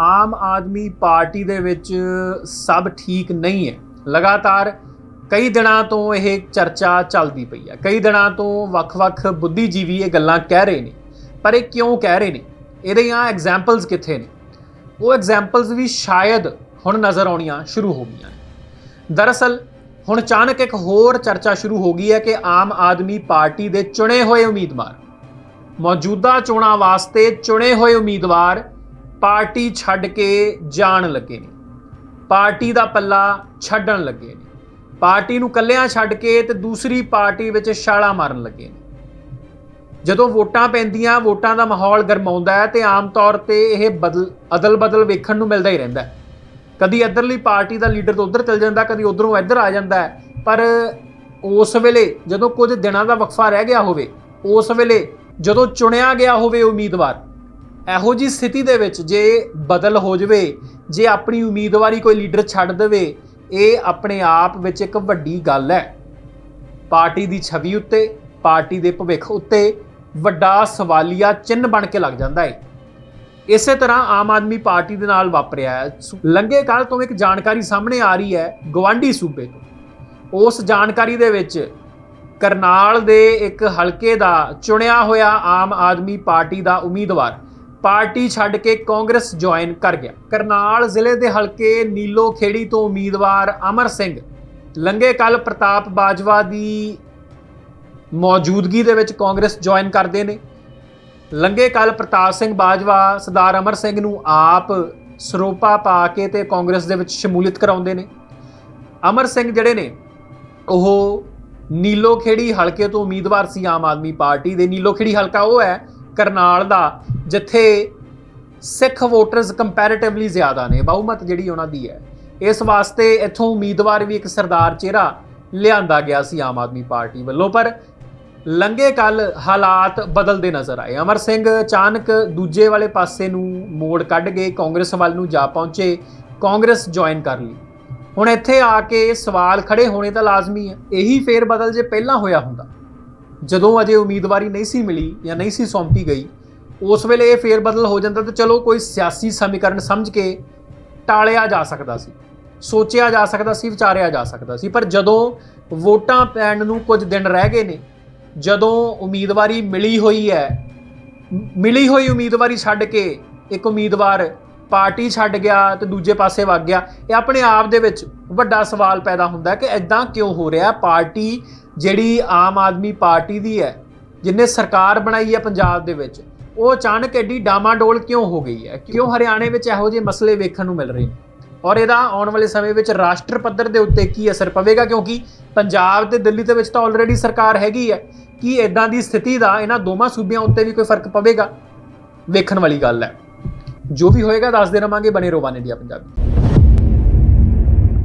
Aam Aadmi party ਦੇ ਵਿੱਚ ਸਭ ਠੀਕ ਨਹੀਂ ਹੈ। ਲਗਾਤਾਰ ਕਈ ਦਿਨਾਂ ਤੋਂ ਇਹ ਚਰਚਾ ਚੱਲਦੀ ਪਈ ਹੈ। ਕਈ ਦਿਨਾਂ ਤੋਂ ਵੱਖ-ਵੱਖ ਬੁੱਧੀਜੀਵੀ ਇਹ ਗੱਲਾਂ ਕਹਿ ਰਹੇ ਨੇ। ਪਰ ਇਹ ਕਿਉਂ ਕਹਿ ਰਹੇ ਨੇ? ਇਹਦੀਆਂ ਐਗਜ਼ਾਮਪਲਸ ਕਿੱਥੇ ਨੇ? ਉਹ ਐਗਜ਼ਾਮਪਲਸ ਵੀ ਸ਼ਾਇਦ ਹੁਣ ਨਜ਼ਰ ਆਉਣੀਆਂ ਸ਼ੁਰੂ ਹੋ ਗਈਆਂ ਦਰਅਸਲ, ਹੁਣ ਅਚਾਨਕ ਇੱਕ ਹੋਰ ਚਰਚਾ ਸ਼ੁਰੂ ਹੋ ਗਈ ਹੈ ਕਿ ਆਮ ਆਦਮੀ ਪਾਰਟੀ ਦੇ ਚੁਣੇ ਹੋਏ ਉਮੀਦਵਾਰ, ਮੌਜੂਦਾ ਚੋਣਾਂ ਵਾਸਤੇ ਚੁਣੇ ਹੋਏ ਉਮੀਦਵਾਰ ਪਾਰਟੀ ਛੱਡ ਕੇ ਜਾਣ ਲੱਗੇ ਨੇ। ਪਾਰਟੀ ਦਾ ਪੱਲਾ ਛੱਡਣ ਲੱਗੇ ਨੇ। ਪਾਰਟੀ ਨੂੰ ਕੱਲਿਆਂ ਛੱਡ ਕੇ ਤੇ ਦੂਸਰੀ ਪਾਰਟੀ ਵਿੱਚ ਛਾਲਾ ਮਾਰਨ ਲੱਗੇ ਨੇ। ਜਦੋਂ ਵੋਟਾਂ ਪੈਂਦੀਆਂ, ਵੋਟਾਂ ਦਾ ਮਾਹੌਲ ਗਰਮਾਉਂਦਾ ਹੈ ਤੇ ਆਮ ਤੌਰ ਤੇ ਇਹ ਬਦਲ, ਅਦਲ-ਬਦਲ ਵੇਖਣ ਨੂੰ ਮਿਲਦਾ ਹੀ ਰਹਿੰਦਾ ਹੈ। ਕਦੀ ਇੱਧਰਲੀ ਪਾਰਟੀ ਦਾ ਲੀਡਰ ਤਾਂ ਉੱਧਰ ਚਲ ਜਾਂਦਾ, ਕਦੀ ਉਧਰੋਂ ਇੱਧਰ ਆ ਜਾਂਦਾ ਹੈ। ਪਰ ਉਸ ਵੇਲੇ ਜਦੋਂ ਕੁਝ ਦਿਨਾਂ ਦਾ ਵਕਫਾ ਰਹਿ ਗਿਆ ਹੋਵੇ, ਉਸ ਵੇਲੇ ਜਦੋਂ ਚੁਣਿਆ ਗਿਆ ਹੋਵੇ ਉਮੀਦਵਾਰ ਇਹੋ ਜੀ ਸਥਿਤੀ ਦੇ ਵਿੱਚ ਜੇ ਬਦਲ ਹੋ ਜਵੇ, ਜੇ ਆਪਣੀ ਉਮੀਦਵਾਰੀ ਕੋਈ ਲੀਡਰ ਛੱਡ ਦੇਵੇ, ਇਹ ਆਪਣੇ ਆਪ ਵਿੱਚ ਇੱਕ ਵੱਡੀ ਗੱਲ ਹੈ। ਪਾਰਟੀ ਦੀ ਛਵੀ ਉੱਤੇ, ਪਾਰਟੀ ਦੇ ਭਵਿੱਖ ਉੱਤੇ ਵੱਡਾ ਸਵਾਲੀਆ ਚਿੰਨ੍ਹ ਬਣ ਕੇ ਲੱਗ ਜਾਂਦਾ ਹੈ। ਇਸੇ ਤਰ੍ਹਾਂ ਆਮ ਆਦਮੀ ਪਾਰਟੀ ਦੇ ਨਾਲ ਵਾਪਰਿਆ ਹੈ। ਸੁ- ਲੰਘੇ ਕਾਲ ਤੋਂ ਇੱਕ ਜਾਣਕਾਰੀ ਸਾਹਮਣੇ ਆ ਰਹੀ ਹੈ ਗਵਾਂਢੀ ਸੂਬੇ ਤੋਂ। ਉਸ ਜਾਣਕਾਰੀ ਦੇ ਵਿੱਚ ਕਰਨਾਲ ਦੇ ਇੱਕ ਹਲਕੇ ਦਾ ਚੁਣਿਆ ਹੋਇਆ ਆਮ ਆਦਮੀ ਪਾਰਟੀ ਦਾ ਉਮੀਦਵਾਰ ਪਾਰਟੀ ਛੱਡ ਕੇ ਕਾਂਗਰਸ ਜੁਆਇਨ ਕਰ ਗਿਆ। ਕਰਨਾਲ ਜ਼ਿਲ੍ਹੇ ਦੇ ਹਲਕੇ ਨੀਲੋ ਖੇੜੀ ਤੋਂ ਉਮੀਦਵਾਰ ਅਮਰ ਸਿੰਘ, ਲੰਘੇ ਕੱਲ ਪ੍ਰਤਾਪ ਬਾਜਵਾ ਦੀ ਮੌਜੂਦਗੀ ਦੇ ਵਿੱਚ ਕਾਂਗਰਸ ਜੁਆਇਨ ਕਰਦੇ ਨੇ। ਲੰਘੇ ਕੱਲ ਪ੍ਰਤਾਪ ਸਿੰਘ ਬਾਜਵਾ, ਸਰਦਾਰ ਅਮਰ ਸਿੰਘ ਨੂੰ ਆਪ ਸਰੋਪਾ ਪਾ ਕੇ ਤੇ ਕਾਂਗਰਸ ਦੇ ਵਿੱਚ ਸ਼ਮੂਲੀਅਤ ਕਰਾਉਂਦੇ ਨੇ। ਅਮਰ ਸਿੰਘ ਜਿਹੜੇ ਨੇ, ਉਹ ਨੀਲੋ ਖੇੜੀ ਹਲਕੇ ਤੋਂ ਉਮੀਦਵਾਰ ਸੀ ਆਮ ਆਦਮੀ ਪਾਰਟੀ ਦੇ। ਨੀਲੋ ਖੇੜੀ ਹਲਕਾ ਉਹ ਹੈ ਕਰਨਾਲ ਦਾ, ਜਿੱਥੇ ਸਿੱਖ ਵੋਟਰਸ ਕੰਪੈਰੀਟਿਵਲੀ ਜ਼ਿਆਦਾ ਨੇ, ਬਹੁਮਤ ਜਿਹੜੀ ਉਹਨਾਂ ਦੀ ਹੈ। ਇਸ ਵਾਸਤੇ ਇੱਥੋਂ ਉਮੀਦਵਾਰ ਵੀ ਇੱਕ ਸਰਦਾਰ ਚਿਹਰਾ ਲਿਆਂਦਾ ਗਿਆ ਸੀ ਆਮ ਆਦਮੀ ਪਾਰਟੀ ਵੱਲੋਂ, ਪਰ ਲੰਗੇ ਕੱਲ ਹਾਲਾਤ ਬਦਲਦੇ ਨਜ਼ਰ ਆਏ। ਅਮਰ ਸਿੰਘ ਅਚਾਨਕ ਦੂਜੇ ਵਾਲੇ ਪਾਸੇ ਨੂੰ ਮੋੜ ਕੱਢ ਕੇ ਕਾਂਗਰਸ ਵੱਲ ਨੂੰ ਜਾ ਪਹੁੰਚੇ, ਕਾਂਗਰਸ ਜੁਆਇਨ ਕਰ ਲਈ। ਹੁਣ ਇੱਥੇ ਆ ਕੇ ਸਵਾਲ ਖੜੇ ਹੋਣੇ ਤਾਂ ਲਾਜ਼ਮੀ ਹੈ। ਇਹੀ ਫੇਰ ਬਦਲ ਜੇ ਪਹਿਲਾਂ ਹੋਇਆ ਹੁੰਦਾ। ਜਦੋਂ ਅਜੇ ਉਮੀਦਵਾਰੀ ਨਹੀਂ ਸੀ ਮਿਲੀ ਜਾਂ ਨਹੀਂ ਸੀ ਸੌਂਪੀ ਗਈ, ਉਸ ਵੇਲੇ ਇਹ ਫੇਰ ਬਦਲ ਹੋ ਜਾਂਦਾ ਤਾਂ ਚਲੋ ਕੋਈ ਸਿਆਸੀ ਸਮੀਕਰਨ ਸਮਝ ਕੇ ਟਾਲਿਆ ਜਾ ਸਕਦਾ ਸੀ, ਸੋਚਿਆ ਜਾ ਸਕਦਾ ਸੀ, ਵਿਚਾਰਿਆ ਜਾ ਸਕਦਾ ਸੀ, ਪਰ ਜਦੋਂ ਵੋਟਾਂ ਪੈਣ ਨੂੰ ਕੁਝ ਦਿਨ ਰਹਿ ਗਏ ਨੇ, ਜਦੋਂ ਉਮੀਦਵਾਰੀ ਮਿਲੀ ਹੋਈ ਹੈ ਮਿਲੀ ਹੋਈ ਉਮੀਦਵਾਰੀ ਛੱਡ ਕੇ ਇੱਕ ਉਮੀਦਵਾਰ ਪਾਰਟੀ ਛੱਡ ਗਿਆ ਤੇ ਦੂਜੇ ਪਾਸੇ ਵਗ ਗਿਆ, ਇਹ ਆਪਣੇ ਆਪ ਦੇ ਵਿੱਚ ਵੱਡਾ ਸਵਾਲ ਪੈਦਾ ਹੁੰਦਾ ਕਿ ਐਦਾਂ ਕਿਉਂ ਹੋ ਰਿਹਾ? ਪਾਰਟੀ ਜਿਹੜੀ ਆਮ ਆਦਮੀ ਪਾਰਟੀ ਦੀ ਹੈ, ਜਿਨੇ ਸਰਕਾਰ ਬਣਾਈ ਹੈ ਪੰਜਾਬ ਦੇ ਵਿੱਚ, ਉਹ ਅਚਾਨਕ ਐਡੀ ਡਾਮਾਡੋਲ ਕਿਉਂ ਹੋ ਗਈ ਹੈ? ਕਿਉਂ ਹਰਿਆਣੇ ਵਿੱਚ ਇਹੋ ਜਿਹੇ ਮਸਲੇ ਵੇਖਣ ਨੂੰ ਮਿਲ ਰਹੇ ਨੇ? ਔਰ ਇਹਦਾ ਆਉਣ ਵਾਲੇ ਸਮੇਂ ਵਿੱਚ ਰਾਸ਼ਟਰ ਪੱਧਰ ਦੇ ਉੱਤੇ ਕੀ ਅਸਰ ਪਵੇਗਾ? ਕਿਉਂਕਿ ਪੰਜਾਬ ਤੇ ਦਿੱਲੀ ਦੇ ਵਿੱਚ ਤਾਂ ਆਲਰੇਡੀ ਸਰਕਾਰ ਹੈਗੀ ਹੈ, ਕੀ ਇਦਾਂ ਦੀ ਸਥਿਤੀ ਦਾ ਇਹਨਾਂ ਦੋਵਾਂ ਸੂਬਿਆਂ ਉੱਤੇ ਵੀ ਕੋਈ ਫ਼ਰਕ ਪਵੇਗਾ? ਵੇਖਣ ਵਾਲੀ ਗੱਲ ਹੈ। ਜੋ ਵੀ ਹੋਏਗਾ ਦੱਸਦੇ ਰਵਾਂਗੇ ਬਣੇ ਰਹੋ ਵਨ ਇੰਡੀਆ ਪੰਜਾਬੀ।